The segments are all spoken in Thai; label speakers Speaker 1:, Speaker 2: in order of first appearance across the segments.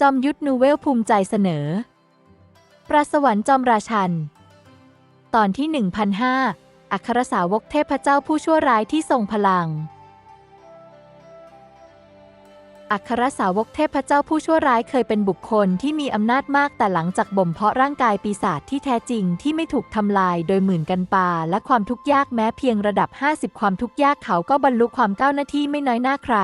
Speaker 1: จอมยุทธนูเวลภูมิใจเสนอ ปราสวรรค์จอมราชัน ตอนที่ 1005 อัครสาวกเทพเจ้าผู้ชั่วร้ายที่ทรงพลัง อัครสาวกเทพเจ้าผู้ชั่วร้ายเคยเป็นบุคคลที่มีอำนาจมากแต่หลังจากบ่มเพาะร่างกายปีศาจที่แท้จริงที่ไม่ถูกทำลายโดยหมื่นกันปา และความทุกข์ยากแม้เพียงระดับ 50 ความทุกข์ยากเขาก็บรรลุความก้าวหน้าที่ไม่น้อยหน้าใคร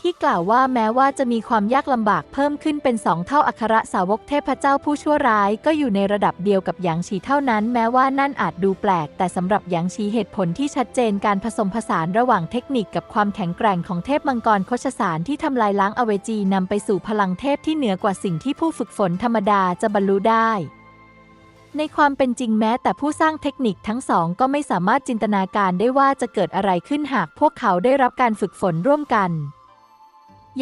Speaker 1: ที่กล่าวว่าแม้ว่าจะมีความยากลำบากเพิ่มขึ้นเป็นสองเท่าอัครสาวกเทพเจ้าผู้ชั่วร้ายก็อยู่ในระดับเดียวกับหยางฉีเท่านั้น แม้ว่านั่นอาจดูแปลก แต่สำหรับหยางฉีเหตุผลที่ชัดเจนการผสมผสานระหว่างเทคนิคกับความแข็งแกร่งของเทพมังกรโคชสารที่ทำลายล้างอเวจีนำไปสู่พลังเทพที่เหนือกว่าสิ่งที่ผู้ฝึกฝนธรรมดาจะบรรลุได้ในความเป็นจริงแม้แต่ผู้สร้างเทคนิคทั้งสองก็ไม่สามารถจินตนาการได้ว่าจะเกิดอะไรขึ้นหากพวกเขาได้รับการฝึกฝนร่วมกัน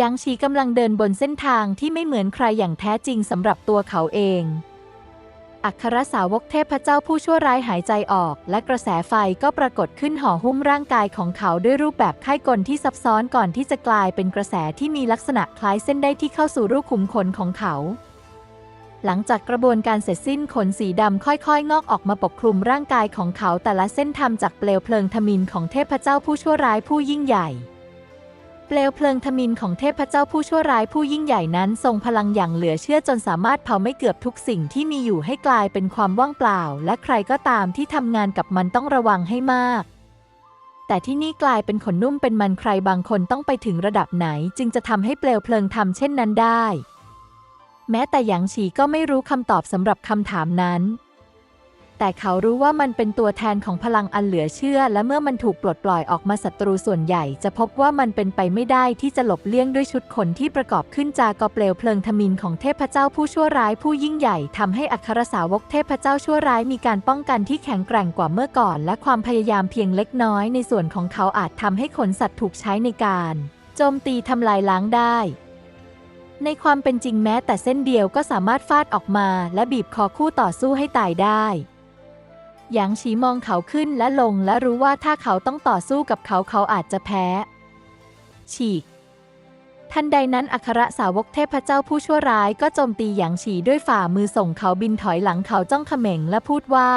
Speaker 1: ยางชีกำลังเดินบนเส้นทางที่ไม่เหมือนใครอย่างแท้จริงสำหรับตัวเขาเอง อัครสาวกเทพเจ้าผู้ชั่วร้ายหายใจออก และกระแสไฟก็ปรากฏขึ้นห่อหุ้มร่างกายของเขาด้วยรูปแบบไข้กลที่ซับซ้อนก่อนที่จะกลายเป็นกระแสที่มีลักษณะคล้ายเส้นได้ที่เข้าสู่รูขุมขนของเขาหลังจากกระบวนการเสร็จสิ้นขนสีดำค่อยๆ งอกออกมาปกคลุมร่างกายของเขาแต่ละเส้นทำจากเปลวเพลิงทมินของเทพเจ้าผู้ชั่วร้ายผู้ยิ่งใหญ่ เปลวเพลิงทมินของเทพเจ้าผู้ชั่วร้ายผู้ยิ่งใหญ่นั้นทรงพลังอย่างเหลือเชื่อจนสามารถเผาไม่เกือบทุกสิ่งที่มีอยู่ให้กลายเป็นความว่างเปล่า และใครก็ตามที่ทำงานกับมันต้องระวังให้มาก แต่ที่นี่กลายเป็นขนนุ่มเป็นมันใครบางคนต้องไปถึงระดับไหน จึงจะทำให้เปลวเพลิงทำเช่นนั้นได้ แม้แต่หยางฉีก็ไม่รู้คำตอบสำหรับคำถามนั้น แต่เขารู้ว่ามันเป็นตัวแทนของพลังอันเหลือเชื่อ และเมื่อมันถูกปลดปล่อยออกมาศัตรูส่วนใหญ่ จะพบว่ามันเป็นไปไม่ได้ที่จะหลบเลี่ยงด้วยชุดขนที่ประกอบขึ้นจากกอเปลวเพลิงทมินของเทพเจ้าผู้ชั่วร้ายผู้ยิ่งใหญ่ทำให้อัครสาวกเทพเจ้าชั่วร้ายมีการป้องกันที่แข็งแกร่งกว่าเมื่อก่อน และความพยายามเพียงเล็กน้อยในส่วนของเขาอาจทำให้ขนสัตว์ถูกใช้ในการโจมตีทำลายล้างได้ในความเป็นจริงแม้แต่เส้นเดียวก็สามารถฟาดออกมา และบีบคอคู่ต่อสู้ให้ตายได้ หยางฉีมองเขาขึ้นและลงและรู้ว่าถ้าเขาต้องต่อสู้กับเขาเขาอาจจะแพ้ ฉีทันใดนั้นอัครสาวกเทพเจ้าผู้ชั่วร้ายก็โจมตีหยางฉีด้วยฝ่ามือส่งเขาบินถอยหลังเขาจ้องเขม่งและพูดว่า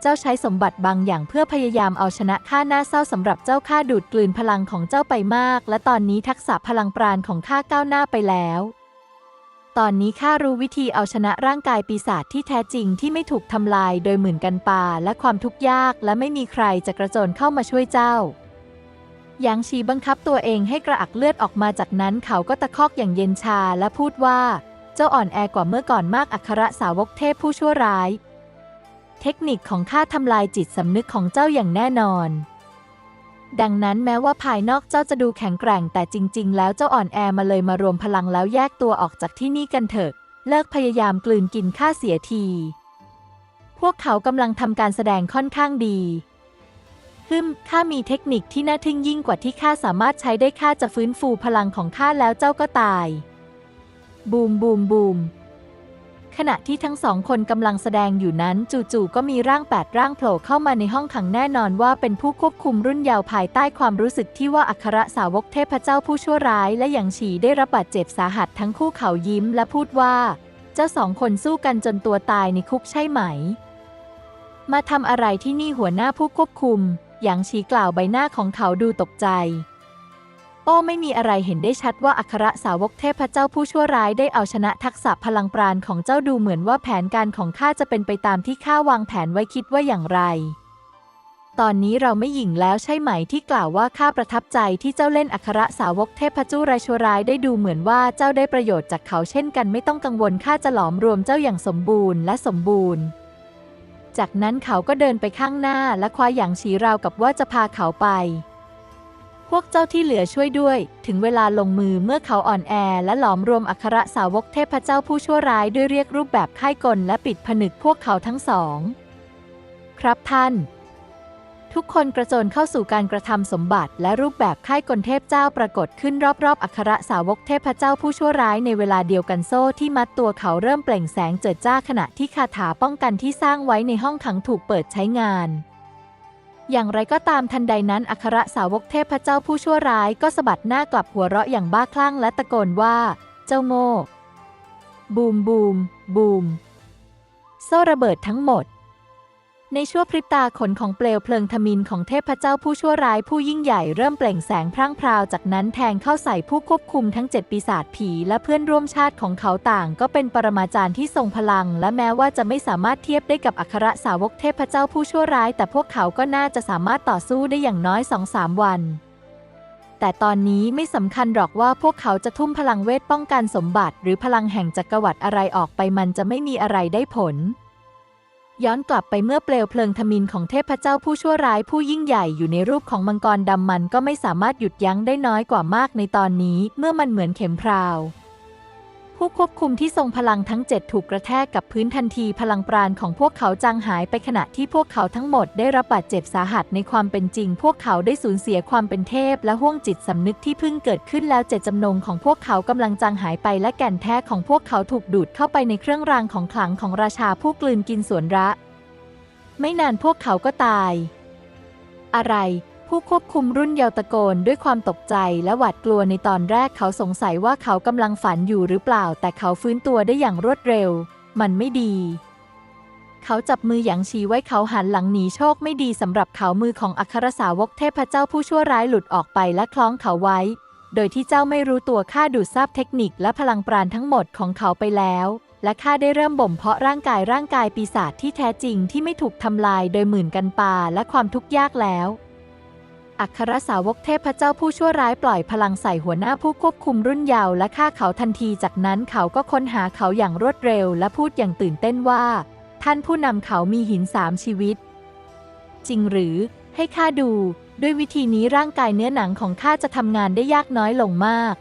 Speaker 1: เจ้าใช้สมบัติบางอย่างเพื่อพยายามเอาชนะข้าหน้าเศร้าสำหรับเจ้าข้าดูดกลืนพลังของเจ้าไปมาก และตอนนี้ทักษะพลังปราณของข้าก้าวหน้าไปแล้ว ตอนนี้ข้ารู้วิธีเอาชนะร่างกายปีศาจที่แท้จริงที่ไม่ถูกทำลายโดยหมื่นกันปาและความทุกข์ยากและไม่มีใครจะกระโจนเข้ามาช่วยเจ้าหยางชีบังคับตัวเองให้กระอักเลือดออกมาจากนั้นเขาก็ตะคอกอย่างเย็นชาและพูดว่า เจ้าอ่อนแอกว่าเมื่อก่อนมากอัครสาวกเทพผู้ชั่วร้าย เทคนิคของข้าทำลายจิตสำนึกของเจ้าอย่างแน่นอน ดังนั้นแม้ว่าภายนอกเจ้าจะดูแข็งแกร่งแต่จริง ๆ แล้วเจ้าอ่อนแอมาเลยมารวมพลังแล้วแยกตัวออกจากที่นี่กันเถอะ เลิกพยายามกลืนกินข้าเสียที พวกเขากำลังทำการแสดงค่อนข้างดีฮึมข้ามีเทคนิคที่น่าทึ่งยิ่งกว่าที่ข้าสามารถใช้ได้ข้าจะฟื้นฟูพลังของข้าแล้วเจ้าก็ตาย บูมบูมบูม ขณะที่ทั้งสองคนกำลังแสดงอยู่นั้น จู่ๆก็มีร่างแปดร่างโผล่เข้ามาในห้องขังแน่นอนว่าเป็นผู้ควบคุมรุ่นเยาว์ภายใต้ความรู้สึกที่ว่าอัครสาวกเทพเจ้าผู้ชั่วร้ายและหยางฉีได้รับบาดเจ็บสาหัสทั้งคู่เขายิ้มและพูดว่า เจ้าสองคนสู้กันจนตัวตายในคุกใช่ไหม มาทำอะไรที่นี่หัวหน้าผู้ควบคุมหยางฉีกล่าวใบหน้าของเขาดูตกใจ โอ้ไม่มีอะไรเห็นได้ชัดว่าอัครสาวกเทพเจ้าผู้ชั่วร้ายได้เอาชนะทักษะพลังปราณของเจ้าดูเหมือนว่าแผนการของข้าจะเป็นไปตามที่ข้าวางแผนไว้คิดว่าอย่างไร ตอนนี้เราไม่หยิ่งแล้วใช่ไหมที่กล่าวว่าข้าประทับใจที่เจ้าเล่นอัครสาวกเทพจูไรชั่วร้ายได้ดูเหมือนว่าเจ้าได้ประโยชน์จากเขาเช่นกันไม่ต้องกังวลข้าจะหลอมรวมเจ้าอย่างสมบูรณ์และสมบูรณ์จากนั้นเขาก็เดินไปข้างหน้าและคว้าหยางฉีราวกับว่าจะพาเขาไป พวกเจ้าที่เหลือช่วยด้วย ถึงเวลาลงมือเมื่อเขาอ่อนแอ และหลอมรวมอัครสาวกเทพเจ้าผู้ชั่วร้ายด้วยเรียกรูปแบบค่ายกลและปิดผนึกพวกเขาทั้งสอง ครับท่าน ทุกคนกระโจนเข้าสู่การกระทำสมบัติ และรูปแบบค่ายกลเทพเจ้าปรากฏขึ้นรอบๆ อัครสาวกเทพเจ้าผู้ชั่วร้ายในเวลาเดียวกันโซ่ที่มัดตัวเขาเริ่มเปล่งแสงเจิดจ้าขณะที่คาถาป้องกันที่สร้างไว้ในห้องขังถูกเปิดใช้งาน อย่างไรก็ตามทันใดนั้นอัครสาวกเทพเจ้าผู้ชั่วร้ายก็สะบัดหน้ากลับหัวเราะอย่างบ้าคลั่งและตะโกนว่า เจ้าโง่ บูมบูมบูม โซ่ระเบิดทั้งหมด ในชั่วพริบตาขนของเปลวเพลิงทมินของเทพเจ้าผู้ชั่วร้ายผู้ยิ่งใหญ่เริ่มเปล่งแสงพร่างพราว จากนั้นแทงเข้าใส่ผู้ควบคุมทั้งเจ็ดปีศาจผีและเพื่อนร่วมชาติของเขาต่าง ก็เป็นปรมาจารย์ที่ทรงพลัง และแม้ว่าจะไม่สามารถเทียบได้กับอัครสาวกเทพเจ้าผู้ชั่วร้าย แต่พวกเขาก็น่าจะสามารถต่อสู้ได้อย่างน้อยสองสามวันแต่ตอนนี้ไม่สำคัญหรอกว่าพวกเขาจะทุ่มพลังเวทป้องกันสมบัติ หรือพลังแห่งจักรวรรดิอะไรออกไปมันจะไม่มีอะไรได้ผล ย้อนกลับไปเมื่อเปลวเพลิงทมินของเทพเจ้าผู้ชั่วร้ายผู้ยิ่งใหญ่อยู่ในรูปของมังกรดำมันก็ไม่สามารถหยุดยั้งได้น้อยกว่ามากในตอนนี้ เมื่อมันเหมือนเข็มพราว ผู้ควบคุมที่ทรงพลังทั้งเจ็ดถูกกระแทกกับพื้นทันทีพลังปราณของพวกเขาจางหายไปขณะที่พวกเขาทั้งหมดได้รับบาดเจ็บสาหัสในความเป็นจริง พวกเขาได้สูญเสียความเป็นเทพ และห่วงจิตสำนึกที่เพิ่งเกิดขึ้นแล้วเจตจำนงของพวกเขากำลังจางหายไปและแก่นแท้ของพวกเขาถูกดูดเข้าไปในเครื่องรางของขลังของราชาผู้กลืนกินสวนระ ไม่นานพวกเขาก็ตาย อะไร ผู้ควบคุมรุ่นเยาวตะโกนด้วยความตกใจและหวาดกลัวในตอนแรกเขาสงสัยว่าเขากำลังฝันอยู่หรือเปล่า แต่เขาฟื้นตัวได้อย่างรวดเร็ว มันไม่ดี เขาจับมือหยางชีไว้เขาหันหลังหนีโชคไม่ดีสำหรับเขามือของอัครสาวกเทพเจ้าผู้ชั่วร้ายหลุดออกไปและคล้องเขาไว้ โดยที่เจ้าไม่รู้ตัวข้าดูดซาบเทคนิคและพลังปราณทั้งหมดของเขาไปแล้ว และข้าได้เริ่มบ่มเพาะร่างกายร่างกายปีศาจที่แท้จริงที่ไม่ถูกทำลายโดยหมื่นกันปาและความทุกข์ยากแล้ว อัครสาวกเทพเจ้าผู้ชั่วร้ายปล่อยพลังใส่หัวหน้าผู้ควบคุมรุ่นเยาว์และฆ่าเขาทันทีจากนั้นเขาก็ค้นหาเขาอย่างรวดเร็วและพูดอย่างตื่นเต้นว่า ท่านผู้นำเขามีหินสามชีวิต จริงหรือให้ข้าดู ด้วยวิธีนี้ร่างกายเนื้อหนังของข้าจะทำงานได้ยากน้อยลงมาก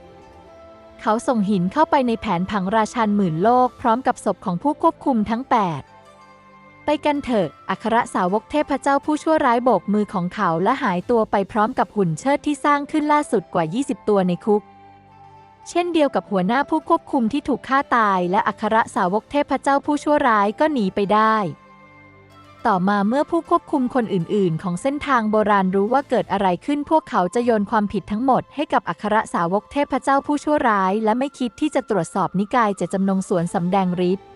Speaker 1: เขาส่งหินเข้าไปในแผนผังราชันหมื่นโลก พร้อมกับศพของผู้ควบคุมทั้ง 8 ไปกันเถอะ อัครสาวกเทพเจ้าผู้ชั่วร้ายโบกมือของเขาและหายตัวไปพร้อมกับหุ่นเชิดที่สร้างขึ้นล่าสุดกว่า 20 ตัวในคุก เช่นเดียวกับหัวหน้าผู้ควบคุมที่ถูกฆ่าตาย และอัครสาวกเทพเจ้าผู้ชั่วร้ายก็หนีไปได้ ต่อมาเมื่อผู้ควบคุมคนอื่น ๆ ของเส้นทางโบราณรู้ว่าเกิดอะไรขึ้นพวกเขาจะโยนความผิดทั้งหมดให้กับอัครสาวกเทพเจ้าผู้ชั่วร้าย และไม่คิดที่จะตรวจสอบนิกายเจตจำนงสวนสำแดงฤทธิ์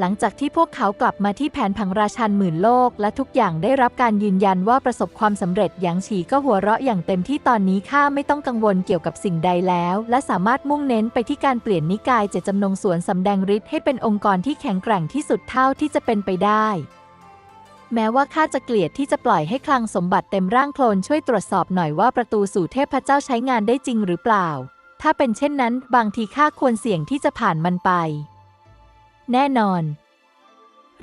Speaker 1: หลังจากที่พวกเขากลับมาที่แผนผังราชันหมื่นโลก และทุกอย่างได้รับการยืนยันว่าประสบความสำเร็จหยางฉีก็หัวเราะอย่างเต็มที่ตอนนี้ข้าไม่ต้องกังวลเกี่ยวกับสิ่งใดแล้ว และสามารถมุ่งเน้นไปที่การเปลี่ยนนิกายเจตจำนงสวนสำแดงฤทธิ์ให้เป็นองค์กรที่แข็งแกร่งที่สุดเท่าที่จะเป็นไปได้แม้ว่าข้าจะเกลียดที่จะปล่อยให้คลังสมบัติเต็มร่างโคลนช่วยตรวจสอบหน่อยว่าประตูสู่เทพเจ้าใช้งานได้จริงหรือเปล่า ถ้าเป็นเช่นนั้น บางทีข้าควรเสี่ยงที่จะผ่านมันไป แน่นอน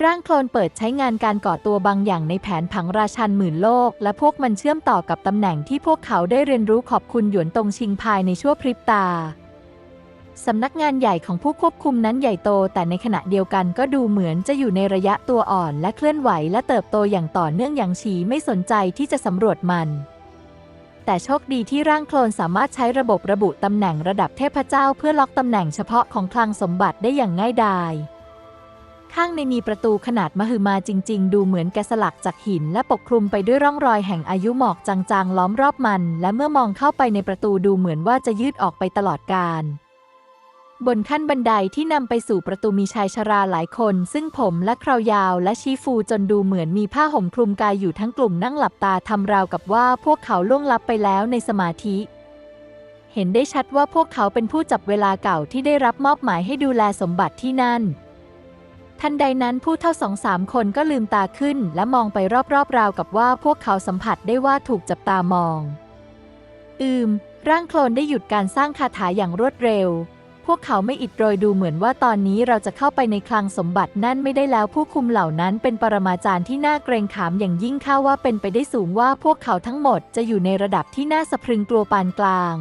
Speaker 1: ร่างโคลนเปิดใช้งานการก่อตัวบางอย่างในแผนผังราชันหมื่นโลก และพวกมันเชื่อมต่อกับตำแหน่งที่พวกเขาได้เรียนรู้ขอบคุณหยวนตงชิงภายในชั่วพริบตาสำนักงานใหญ่ของผู้ควบคุมนั้นใหญ่โต แต่ในขณะเดียวกันก็ดูเหมือนจะอยู่ในระยะตัวอ่อนและเคลื่อนไหวและเติบโตอย่างต่อเนื่องอย่างฉีไม่สนใจที่จะสำรวจมัน แต่โชคดีที่ร่างโคลนสามารถใช้ระบบระบุตำแหน่งระดับเทพเจ้าเพื่อล็อกตำแหน่งเฉพาะของคลังสมบัติได้อย่างง่ายดาย ข้างในมีประตูขนาดมหึมาจริง ๆ ดูเหมือนแกะสลักจากหินและปกคลุมไปด้วยร่องรอยแห่งอายุหมอกจางๆ ล้อมรอบมัน และเมื่อมองเข้าไปในประตูดูเหมือนว่าจะยืดออกไปตลอดกาลบนขั้นบันไดที่นำไปสู่ประตูมีชายชราหลายคน ซึ่งผมและคราวยาวและชีฟูจนดูเหมือนมีผ้าห่มคลุมกายอยู่ทั้งกลุ่มนั่งหลับตาทำราวกับว่าพวกเขาล่วงลับไปแล้วในสมาธิ เห็นได้ชัดว่าพวกเขาเป็นผู้จับเวลาเก่าที่ได้รับมอบหมายให้ดูแลสมบัติที่นั่น ทันใดนั้นผู้เท่าสองสามคนก็ลืมตาขึ้น และมองไปรอบๆราวกับว่าพวกเขาสัมผัสได้ว่าถูกจับตามอง อืม ร่างโคลนได้หยุดการสร้างคาถาอย่างรวดเร็ว พวกเขาไม่อิดโรยดูเหมือนว่าตอนนี้เราจะเข้าไปในคลังสมบัตินั่นไม่ได้แล้วผู้คุมเหล่านั้นเป็นปรมาจารย์ที่น่าเกรงขามอย่างยิ่งข้าว่าเป็นไปได้สูงว่าพวกเขาทั้งหมดจะอยู่ในระดับที่น่าสะพรึงกลัวปานกลาง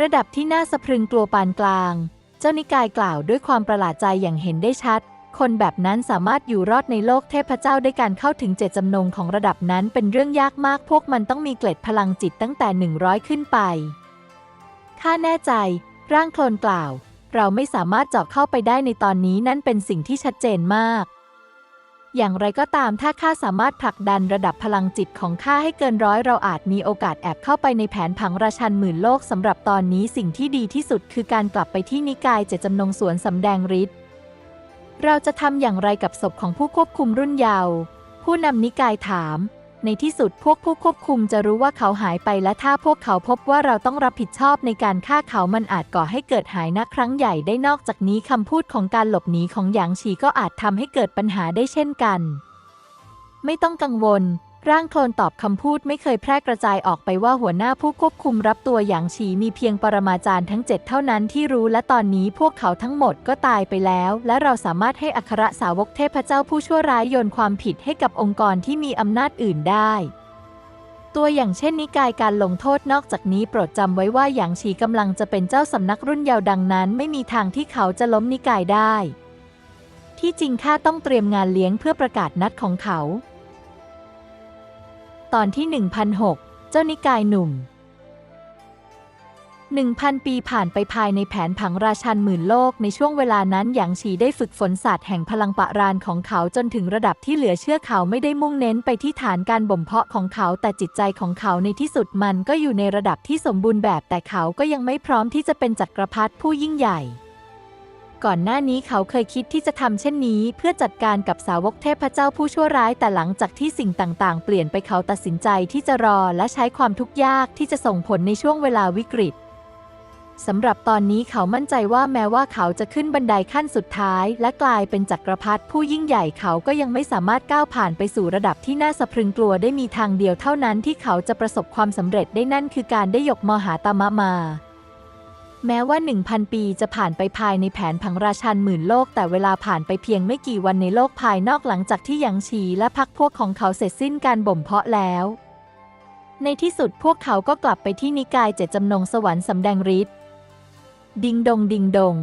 Speaker 1: ระดับที่น่าสะพรึงกลัวปานกลาง เจ้านิกายกล่าวด้วยความประหลาดใจอย่างเห็นได้ชัด คนแบบนั้นสามารถอยู่รอดในโลกเทพเจ้าได้การเข้าถึงเจตจำนงของระดับนั้นเป็นเรื่องยากมาก พวกมันต้องมีเกล็ดพลังจิตตั้งแต่ 100 ขึ้นไป ข้าแน่ใจ ร่างโคลนกล่าว เราไม่สามารถเจาะเข้าไปได้ในตอนนี้นั่นเป็นสิ่งที่ชัดเจนมาก อย่างไรก็ตามถ้าข้าสามารถผลักดันระดับพลังจิตของข้าให้เกินร้อยเราอาจมีโอกาสแอบเข้าไปในแผนผังราชันหมื่นโลกสำหรับตอนนี้สิ่งที่ดีที่สุดคือการกลับไปที่นิกายเจตจำนงสวนสำแดงฤทธิ์ เราจะทำอย่างไรกับศพของผู้ควบคุมรุ่นเยาว์ผู้นำนิกายถาม ในที่สุดพวกผู้ควบคุมจะรู้ว่าเขาหายไปและถ้าพวกเขาพบว่าเราต้องรับผิดชอบในการฆ่าเขามันอาจก่อให้เกิดหายนะครั้งใหญ่ได้นอกจากนี้คำพูดของการหลบหนีของหยางฉีก็อาจทำให้เกิดปัญหาได้เช่นกัน ไม่ต้องกังวล ร่างโคลนตอบคำพูดไม่เคยแพร่กระจายออกไปว่าหัวหน้าผู้ควบคุมรับตัวหยางฉีมีเพียงปรมาจารย์ทั้งเจ็ดเท่านั้นที่รู้และตอนนี้พวกเขาทั้งหมดก็ตายไปแล้ว และเราสามารถให้อัครสาวกเทพเจ้าผู้ชั่วร้ายโยนความผิดให้กับองค์กรที่มีอำนาจอื่นได้ตัวอย่างเช่นนิกายการลงโทษนอกจากนี้โปรดจำไว้ว่าหยางฉีกำลังจะเป็นเจ้าสำนักรุ่นเยาว์ดังนั้น ไม่มีทางที่เขาจะล้มนิกายได้ ที่จริงข้าต้องเตรียมงานเลี้ยงเพื่อประกาศนัดของเขา ตอนที่ 1006 เจ้านิกายหนุ่ม 1,000 ปีผ่านไปภายในแผนผังราชันหมื่นโลกในช่วงเวลานั้นหยางฉีได้ฝึกฝนศาสตร์แห่งพลังปะรานของเขาจนถึงระดับที่เหลือเชื่อเขาไม่ได้มุ่งเน้นไปที่ฐานการบ่มเพาะของเขาแต่จิตใจของเขาในที่สุดมันก็อยู่ในระดับที่สมบูรณ์แบบแต่เขาก็ยังไม่พร้อมที่จะเป็นจักรพรรดิผู้ยิ่งใหญ่ ก่อนหน้านี้เขาเคยคิดที่จะทำเช่นนี้ เพื่อจัดการกับสาวกเทพเจ้าผู้ชั่วร้าย แต่หลังจากที่สิ่งต่างๆ เปลี่ยนไปเขาตัดสินใจที่จะรอและใช้ความทุกข์ยากที่จะส่งผลในช่วงเวลาวิกฤตสำหรับตอนนี้เขามั่นใจว่าแม้ว่าเขาจะขึ้นบันไดขั้นสุดท้าย และกลายเป็นจักรพรรดิผู้ยิ่งใหญ่เขาก็ยังไม่สามารถก้าวผ่านไปสู่ระดับที่น่าสะพรึงกลัวได้มีทางเดียวเท่านั้นที่เขาจะประสบความสำเร็จได้นั่นคือการได้ยกมหาตามะมา แม้ว่า 1,000 ปีจะผ่านไปภายในแผนผังราชันหมื่นโลก แต่เวลาผ่านไปเพียงไม่กี่วันในโลกภายนอกหลังจากที่หยางฉีและพักพวกของเขาเสร็จสิ้นการบ่มเพาะแล้ว ในที่สุดพวกเขาก็กลับไปที่นิกายเจ็ดจำนงสวรรค์สำแดงฤทธิ์ดิงดงดิงดง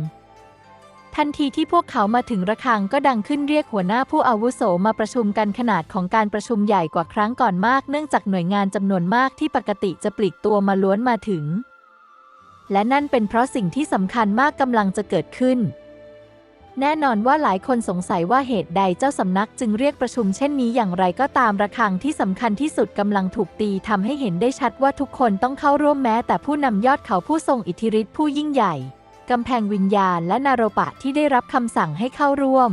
Speaker 1: ทันทีที่พวกเขามาถึงระฆังก็ดังขึ้นเรียกหัวหน้าผู้อาวุโสมาประชุมกันขนาดของการประชุมใหญ่กว่าครั้งก่อนมาก เนื่องจากหน่วยงานจำนวนมากที่ปกติจะปลีกตัวมาล้วนมาถึง และนั่นเป็นเพราะสิ่งที่สำคัญมากกำลังจะเกิดขึ้น แน่นอนว่าหลายคนสงสัยว่าเหตุใดเจ้าสำนักจึงเรียกประชุมเช่นนี้อย่างไรก็ตามระฆังที่สำคัญที่สุดกำลังถูกตีทำให้เห็นได้ชัดว่าทุกคนต้องเข้าร่วมแม้ แต่ผู้นำยอดเขาผู้ทรงอิทธิฤทธิ์ผู้ยิ่งใหญ่กำแพงวิญญาณและนารปะที่ได้รับคำสั่งให้เข้าร่วม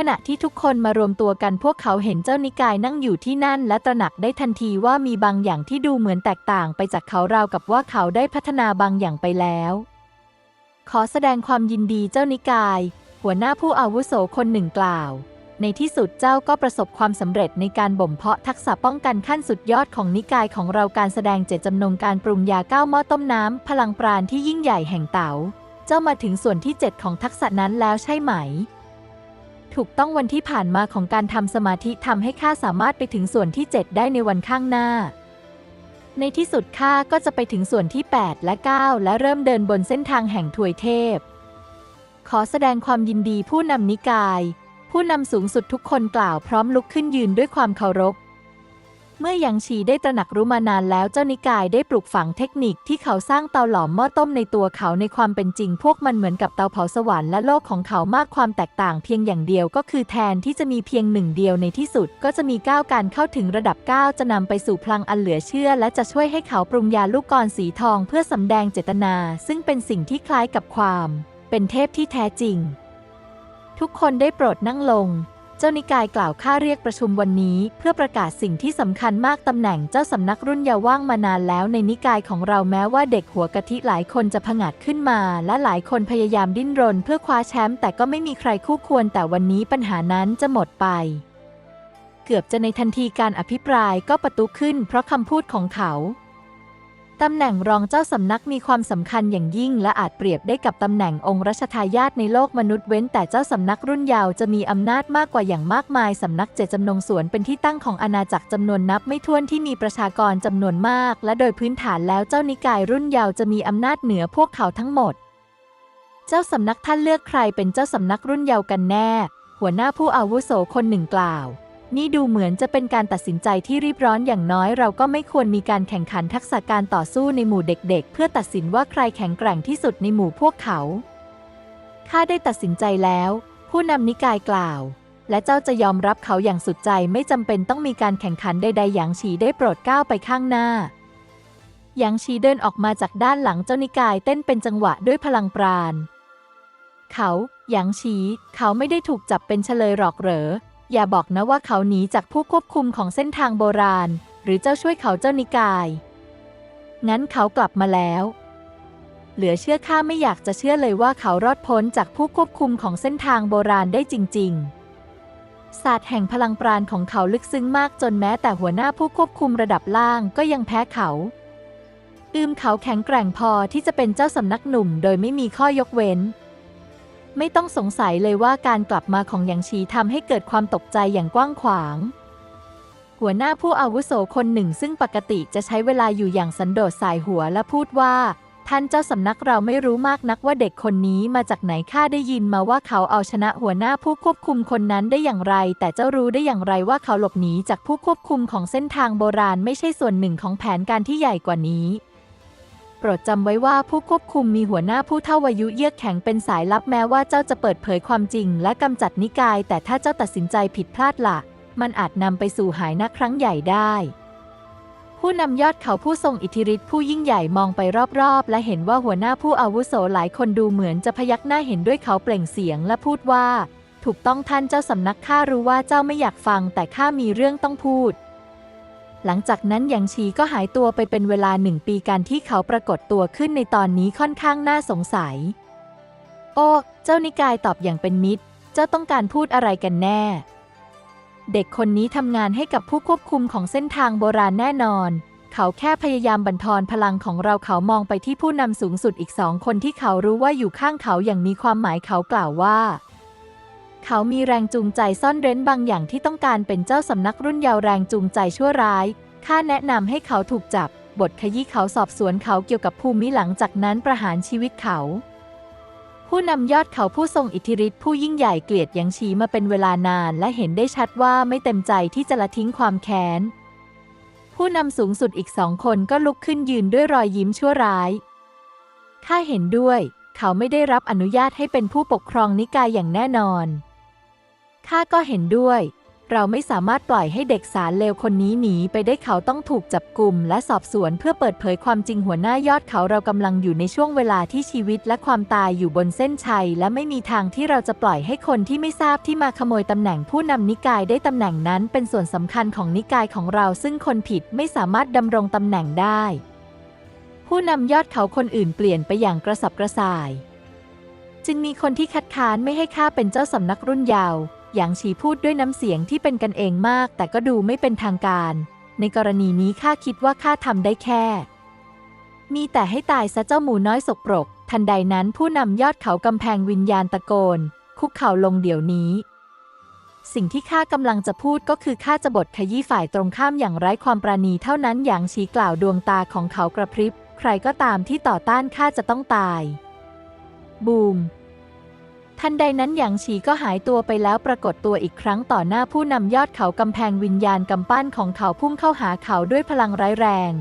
Speaker 1: ขณะที่ทุกคนมารวมตัวกันพวกเขาเห็นเจ้านิกายนั่งอยู่ที่นั่น และตระหนักได้ทันทีว่ามีบางอย่างที่ดูเหมือนแตกต่างไปจากเขาราวกับว่าเขาได้พัฒนาบางอย่างไปแล้ว ขอแสดงความยินดีเจ้านิกาย หัวหน้าผู้อาวุโสคนหนึ่งกล่าว ในที่สุดเจ้าก็ประสบความสำเร็จในการบ่มเพาะทักษะป้องกันขั้นสุดยอดของนิกายของเราการแสดงเจตจำนงการปรุงยาก้าหม้อต้มน้ำพลังปราณที่ยิ่งใหญ่แห่งเต๋า เจ้ามาถึงส่วนที่ 7 ของทักษะนั้นแล้วใช่ไหม ถูกต้องวันที่ผ่านมาของการทำสมาธิทำให้ข้าสามารถไปถึงส่วนที่ 7 ได้ในวันข้างหน้า ในที่สุดข้าก็จะไปถึงส่วนที่ 8 และ 9 และเริ่มเดินบนเส้นทางแห่งถวยเทพ ขอแสดงความยินดีผู้นำนิกาย ผู้นำสูงสุดทุกคนกล่าวพร้อมลุกขึ้นยืนด้วยความเคารพ เมื่อยางฉีได้ตระหนักรู้มานานแล้วเจ้านิกายได้ปลูกฝังเทคนิคที่เขาสร้างเตาหลอมหม้อต้มในตัวเขาในความเป็นจริง พวกมันเหมือนกับเตาเผาสวรรค์และโลกของเขามากความแตกต่างเพียงอย่างเดียวก็คือแทนที่จะมีเพียงหนึ่งเดียวในที่สุด ก็จะมีก้าวการเข้าถึงระดับ9จะนำไปสู่พลังอันเหลือเชื่อ และจะช่วยให้เขาปรุงยาลูกกรสีทองเพื่อสำแดงเจตนา ซึ่งเป็นสิ่งที่คล้ายกับความ เป็นเทพที่แท้จริง ทุกคนได้โปรดนั่งลง เจ้านิกายกล่าวข้าเรียกประชุมวันนี้ เพื่อประกาศสิ่งที่สำคัญมากตำแหน่งเจ้าสำนักรุ่นเยาว์ว่างมานานแล้วในนิกายของเราแม้ว่าเด็กหัวกะทิหลายคนจะผงาดขึ้นมา และหลายคนพยายามดิ้นรน เพื่อคว้าแชมป์แต่ก็ไม่มีใครคู่ควร แต่วันนี้ปัญหานั้นจะหมดไป เกือบจะในทันทีการอภิปรายก็ประตูขึ้น เพราะคำพูดของเขา ตำแหน่งรองเจ้าสำนักมีความสำคัญอย่างยิ่ง และอาจเปรียบได้กับตำแหน่งองค์รัชทายาทในโลกมนุษย์เว้น แต่เจ้าสำนักรุ่นยาวจะมีอำนาจมากกว่าอย่างมากมายสำนักเจตจำนงสวนเป็นที่ตั้งของอาณาจักรจำนวนนับไม่ถ้วนที่มีประชากรจำนวนมาก และโดยพื้นฐานแล้วเจ้านิกายรุ่นยาวจะมีอำนาจเหนือพวกเขาทั้งหมด เจ้าสำนักท่านเลือกใครเป็นเจ้าสำนักรุ่นยาวกันแน่ หัวหน้าผู้อาวุโสคนหนึ่งกล่าว นี่ดูเหมือนจะเป็นการตัดสินใจที่รีบร้อนอย่างน้อยเราก็ไม่ควรมีการแข่งขันทักษะการต่อสู้ในหมู่เด็กๆ เพื่อตัดสินว่าใครแข็งแกร่งที่สุดในหมู่พวกเขา ข้าได้ตัดสินใจแล้ว ผู้นำนิกายกล่าว และเจ้าจะยอมรับเขาอย่างสุดใจไม่จำเป็นต้องมีการแข่งขันใดๆหยางฉีได้โปรดก้าวไปข้างหน้าหยางฉีเดินออกมาจากด้านหลังเจ้านิกายเต้นเป็นจังหวะด้วยพลังปราณ เขาหยางฉีเขาไม่ได้ถูกจับเป็นเฉลยหรอกเหรอ อย่าบอกนะว่าเขาหนีจากผู้ควบคุมของเส้นทางโบราณ หรือเจ้าช่วยเขาเจ้านิกาย งั้นเขากลับมาแล้ว เหลือเชื่อข้าไม่อยากจะเชื่อเลยว่าเขารอดพ้นจากผู้ควบคุมของเส้นทางโบราณได้จริง ๆ ศาสตร์แห่งพลังปราณของเขาลึกซึ้งมากจนแม้แต่หัวหน้าผู้ควบคุมระดับล่างก็ยังแพ้เขา อืมเขาแข็งแกร่งพอที่จะเป็นเจ้าสำนักหนุ่ม โดยไม่มีข้อยกเว้น ไม่ต้องสงสัยเลยว่าการกลับมาของหยางชีทำให้เกิดความตกใจอย่างกว้างขวาง หัวหน้าผู้อาวุโสคนหนึ่งซึ่งปกติจะใช้เวลาอยู่อย่างสันโดษสายหัวและพูดว่า ท่านเจ้าสำนักเราไม่รู้มากนักว่าเด็กคนนี้มาจากไหนข้าได้ยินมาว่าเขาเอาชนะหัวหน้าผู้ควบคุมคนนั้นได้อย่างไร แต่เจ้ารู้ได้อย่างไรว่าเขาหลบหนีจากผู้ควบคุมของเส้นทางโบราณไม่ใช่ส่วนหนึ่งของแผนการที่ใหญ่กว่านี้ โปรดจำไว้ว่าผู้ควบคุมมีหัวหน้าผู้เท่าอายุเยือกแข็งเป็นสายลับแม้ว่าเจ้าจะเปิดเผยความจริง และกำจัดนิกาย แต่ถ้าเจ้าตัดสินใจผิดพลาดละ่ะ มันอาจนำไปสู่หายนะครั้งใหญ่ได้ ผู้นำยอดเขาผู้ทรงอิทธิฤทธิ์ผู้ยิ่งใหญ่มองไปรอบๆ และเห็นว่าหัวหน้าผู้อาวุโสหลายคนดูเหมือนจะพยักหน้าเห็นด้วยเขาเปล่งเสียงและพูดว่า ถูกต้องท่านเจ้าสำนักข้ารู้ว่าเจ้าไม่อยากฟัง แต่ข้ามีเรื่องต้องพูด หลังจากนั้นหยางชีก็หายตัวไปเป็นเวลาหนึ่งปีการที่เขาปรากฏตัวขึ้นในตอนนี้ค่อนข้างน่าสงสัย โอ้เจ้านิกายตอบอย่างเป็นมิตร เจ้าต้องการพูดอะไรกันแน่ เด็กคนนี้ทำงานให้กับผู้ควบคุมของเส้นทางโบราณแน่นอน เขาแค่พยายามบั่นทอนพลังของเราเขามองไปที่ผู้นำสูงสุดอีกสองคนที่เขารู้ว่าอยู่ข้างเขาอย่างมีความหมายเขากล่าวว่า เขามีแรงจูงใจซ่อนเร้นบางอย่างที่ต้องการเป็นเจ้าสำนักรุ่นเยาวแรงจูงใจชั่วร้าย ข้าแนะนำให้เขาถูกจับ บทขยี้เขาสอบสวนเขาเกี่ยวกับภูมิหลังจากนั้นประหารชีวิตเขา ผู้นำยอดเขาผู้ทรงอิทธิฤทธิ์ผู้ยิ่งใหญ่เกลียดยังชีมาเป็นเวลานาน และเห็นได้ชัดว่าไม่เต็มใจที่จะละทิ้งความแค้น ผู้นำสูงสุดอีกสองคนก็ลุกขึ้นยืนด้วยรอยยิ้มชั่วร้าย ข้าเห็นด้วย เขาไม่ได้รับอนุญาตให้เป็นผู้ปกครองนิกายอย่างแน่นอน ข้าก็เห็นด้วย เราไม่สามารถปล่อยให้เด็กสารเลวคนนี้หนีไปได้เขาต้องถูกจับกลุ่ม และสอบสวนเพื่อเปิดเผยความจริงหัวหน้ายอดเขาเรากำลังอยู่ในช่วงเวลาที่ชีวิตและความตายอยู่บนเส้นชัย และไม่มีทางที่เราจะปล่อยให้คนที่ไม่ทราบที่มาขโมยตำแหน่งผู้นำนิกายได้ตำแหน่งนั้น เป็นส่วนสำคัญของนิกายของเรา ซึ่งคนผิดไม่สามารถดำรงตำแหน่งได้ ผู้นำยอดเขาคนอื่นเปลี่ยนไปอย่างกระสับกระส่าย จึงมีคนที่คัดค้านไม่ให้ข้าเป็นเจ้าสำนักรุ่นยาว หยางฉีพูดด้วยน้ำเสียงที่เป็นกันเองมาก แต่ก็ดูไม่เป็นทางการ ในกรณีนี้ข้าคิดว่าข้าทำได้แค่ มีแต่ให้ตายซะเจ้าหมูน้อยสกปรก ทันใดนั้นผู้นำยอดเขากำแพงวิญญาณตะโกน คุกเข่าลงเดี๋ยวนี้ สิ่งที่ข้ากำลังจะพูดก็คือข้าจะบทขยี้ฝ่ายตรงข้ามอย่างไร้ความปราณีเท่านั้นอย่างชี้กล่าวดวงตาของเขากระพริบ ใครก็ตามที่ต่อต้านข้าจะต้องตาย บูม ทันใดนั้นหยางฉีก็หายตัวไปแล้วปรากฏตัวอีกครั้งต่อหน้าผู้นำยอดเขากำแพงวิญญาณกำปั้นของเขาพุ่งเข้าหาเขาด้วยพลังร้ายแรง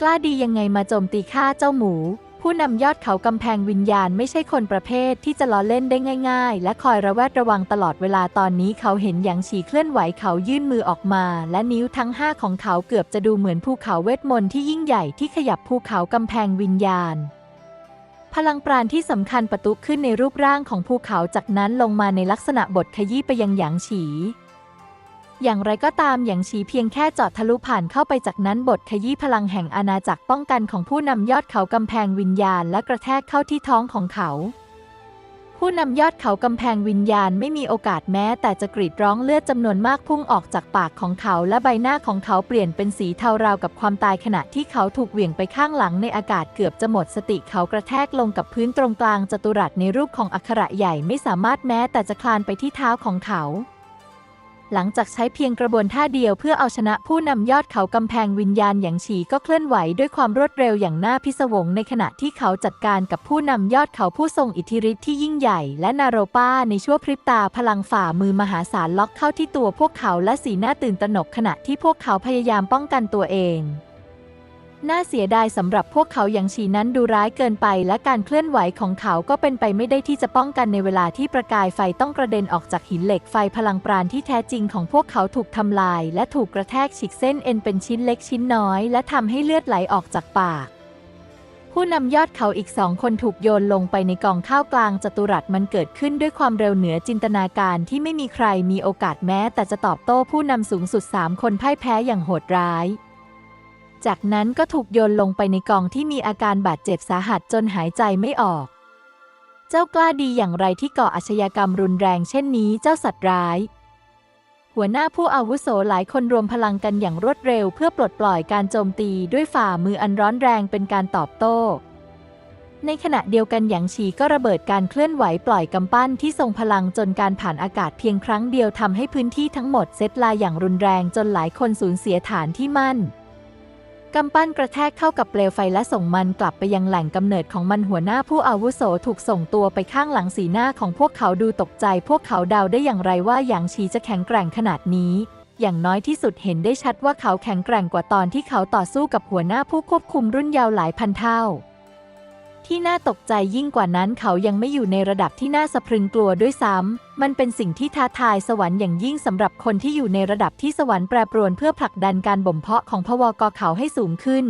Speaker 1: กล้าดียังไงมาโจมตีข้าเจ้าหมู ผู้นำยอดเขากำแพงวิญญาณไม่ใช่คนประเภทที่จะล้อเล่นได้ง่าย ๆ และคอยระแวดระวังตลอดเวลาตอนนี้เขาเห็นหยางฉีเคลื่อนไหวเขายื่นมือออกมา และนิ้วทั้งห้าของเขาเกือบจะดูเหมือนภูเขาเวทมนต์ที่ยิ่งใหญ่ที่ขยับภูเขากำแพงวิญญาณ พลังปราณที่สำคัญประตุขึ้นในรูปร่างของภูเขาจากนั้นลงมาในลักษณะบทขยี้ไปยังหยางฉี อย่างไรก็ตามหยางฉีเพียงแค่เจอดทะลุผ่านเข้าไปจากนั้นบทขยี้พลังแห่งอาณาจักรป้องกันของผู้นำยอดเขากำแพงวิญญาณและกระแทกเข้าที่ท้องของเขา ผู้นำยอดเขากำแพงวิญญาณไม่มีโอกาสแม้ แต่จะกรีดร้องเลือดจำนวนมากพุ่งออกจากปากของเขาและใบหน้าของเขาเปลี่ยนเป็นสีเทาราวกับความตายขณะที่เขาถูกเหวี่ยงไปข้างหลังในอากาศเกือบจะหมดสติเขากระแทกลงกับพื้นตรงกลางจัตุรัสในรูปของอักขระใหญ่ไม่สามารถแม้แต่จะคลานไปที่เท้าของเขา หลังจากใช้เพียงกระบวนท่าเดียวเพื่อเอาชนะผู้นำยอดเขากำแพงวิญญาณอย่างฉีก็เคลื่อนไหวด้วยความรวดเร็วอย่างน่าพิศวงในขณะที่เขาจัดการกับผู้นำยอดเขาผู้ทรงอิทธิฤทธิ์ที่ยิ่งใหญ่และนาโรป้าในชั่วพริบตาพลังฝ่ามือมหาศาลล็อกเข้าที่ตัวพวกเขาและสีหน้าตื่นตระหนกขณะที่พวกเขาพยายามป้องกันตัวเอง น่าเสียดายสำหรับพวกเขาอย่างฉีนั้นดูร้ายเกินไป และการเคลื่อนไหวของเขาก็เป็นไปไม่ได้ที่จะป้องกันในเวลาที่ประกายไฟต้องกระเด็นออกจากหินเหล็กไฟพลังปราณที่แท้จริงของพวกเขาถูกทำลาย และถูกกระแทกฉีกเส้นเอ็นเป็นชิ้นเล็กชิ้นน้อย และทำให้เลือดไหลออกจากปากผู้นำยอดเขาอีกสองคนถูกโยนลงไปในกองข้าวกลางจัตุรัสมันเกิดขึ้นด้วยความเร็วเหนือจินตนาการที่ไม่มีใครมีโอกาสแม้ แต่จะตอบโต้ผู้นำสูงสุดสามคนพ่ายแพ้อย่างโหดร้าย จากนั้นก็ถูกโยนลงไปในกองที่มีอาการบาดเจ็บสาหัสจนหายใจไม่ออก เจ้ากล้าดีอย่างไรที่ก่ออาชญากรรมรุนแรงเช่นนี้เจ้าสัตว์ร้าย หัวหน้าผู้อาวุโสหลายคนรวมพลังกันอย่างรวดเร็ว เพื่อปลดปล่อยการโจมตีด้วยฝ่ามืออันร้อนแรงเป็นการตอบโต้ ในขณะเดียวกันหยางฉีก็ระเบิดการเคลื่อนไหวปล่อยกำปั้นที่ทรงพลังจนการผ่านอากาศเพียงครั้งเดียวทำให้พื้นที่ทั้งหมดเซตลายอย่างรุนแรงจนหลายคนสูญเสียฐานที่มั่น กำปั้นกระแทกเข้ากับเปลวไฟและส่งมันกลับไปยังแหล่งกำเนิดของมันหัวหน้าผู้อาวุโสถูกส่งตัวไปข้างหลังสีหน้าของพวกเขาดูตกใจ พวกเขาเดาได้อย่างไรว่าหยางชีจะแข็งแกร่งขนาดนี้ อย่างน้อยที่สุดเห็นได้ชัดว่าเขาแข็งแกร่งกว่าตอนที่เขาต่อสู้กับหัวหน้าผู้ควบคุมรุ่นยาวหลายพันเท่า ที่น่าตกใจยิ่งกว่านั้นเขายังไม่อยู่ในระดับที่น่าสะพรึงกลัวด้วยซ้ำ มันเป็นสิ่งที่ท้าทายสวรรค์อย่างยิ่งสำหรับคนที่อยู่ในระดับที่สวรรค์แปรปรวนเพื่อผลักดันการบ่มเพาะของพวกเขาให้สูงขึ้น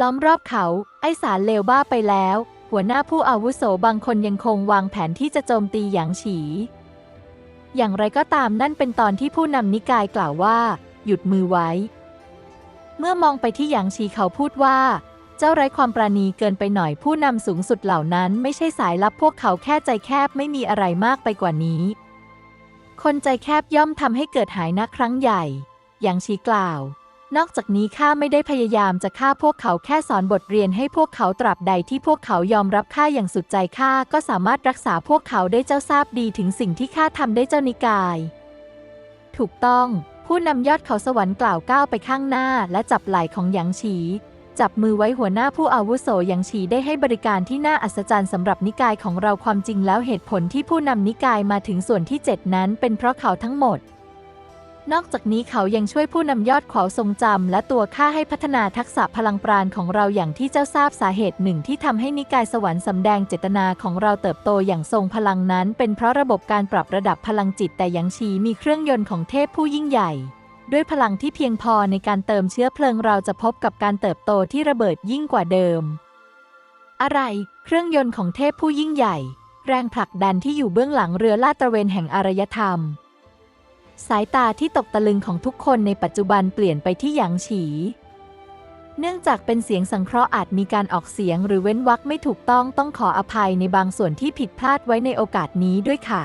Speaker 1: ล้อมรอบเขา ไอสารเลวบ้าไปแล้ว หัวหน้าผู้อาวุโสบางคนยังคงวางแผนที่จะโจมตีหยางฉีอย่างไรก็ตามนั่นเป็นตอนที่ผู้นำนิกายกล่าวว่า หยุดมือไว้ เมื่อมองไปที่หยางฉีเขาพูดว่า เจ้าไร้ความปราณีเกินไปหน่อยผู้นำสูงสุดเหล่านั้นไม่ใช่สายลับพวกเขาแค่ใจแคบไม่มีอะไรมากไปกว่านี้ คนใจแคบย่อมทำให้เกิดหายนะครั้งใหญ่ อย่างชี้กล่าว นอกจากนี้ข้าไม่ได้พยายามจะฆ่าพวกเขาแค่สอนบทเรียนให้พวกเขาตราบใดที่พวกเขายอมรับข้าอย่างสุดใจข้าก็สามารถรักษาพวกเขาได้เจ้าทราบดีถึงสิ่งที่ข้าทำได้เจ้านิกาย ถูกต้องผู้นำยอดเขาสวรรค์กล่าวก้าวไปข้างหน้าและจับไหล่ของหยางฉี จับมือไว้หัวหน้าผู้อาวุโสหยางฉีได้ให้บริการที่น่าอัศจรรย์สำหรับนิกายของเราความจริงแล้วเหตุผลที่ผู้นำนิกายมาถึงส่วนที่ 7 นั้น เป็นเพราะเขาทั้งหมด นอกจากนี้เขายังช่วยผู้นำยอดขวาทรงจำและตัวข้าให้พัฒนาทักษะพลังปราณของเราอย่างที่เจ้าทราบสาเหตุหนึ่งที่ทำให้นิกายสวรรค์สำแดงเจตนาของเราเติบโตอย่างทรงพลังนั้น เป็นเพราะระบบการปรับระดับพลังจิตแต่ยังชีมีเครื่องยนต์ของเทพผู้ยิ่งใหญ่ ด้วยพลังที่เพียงพอในการเติมเชื้อเพลิงเราจะพบกับการเติบโตที่ระเบิดยิ่งกว่าเดิม อะไร เครื่องยนต์ของเทพผู้ยิ่งใหญ่ แรงผลักดันที่อยู่เบื้องหลังเรือลาดตระเวนแห่งอารยธรรม สายตาที่ตกตะลึงของทุกคนในปัจจุบันเปลี่ยนไปที่หยางฉี เนื่องจากเป็นเสียงสังเคราะห์อาจมีการออกเสียงหรือเว้นวรรคไม่ถูกต้องต้องขออภัยในบางส่วนที่ผิดพลาดไว้ในโอกาสนี้ด้วยค่ะ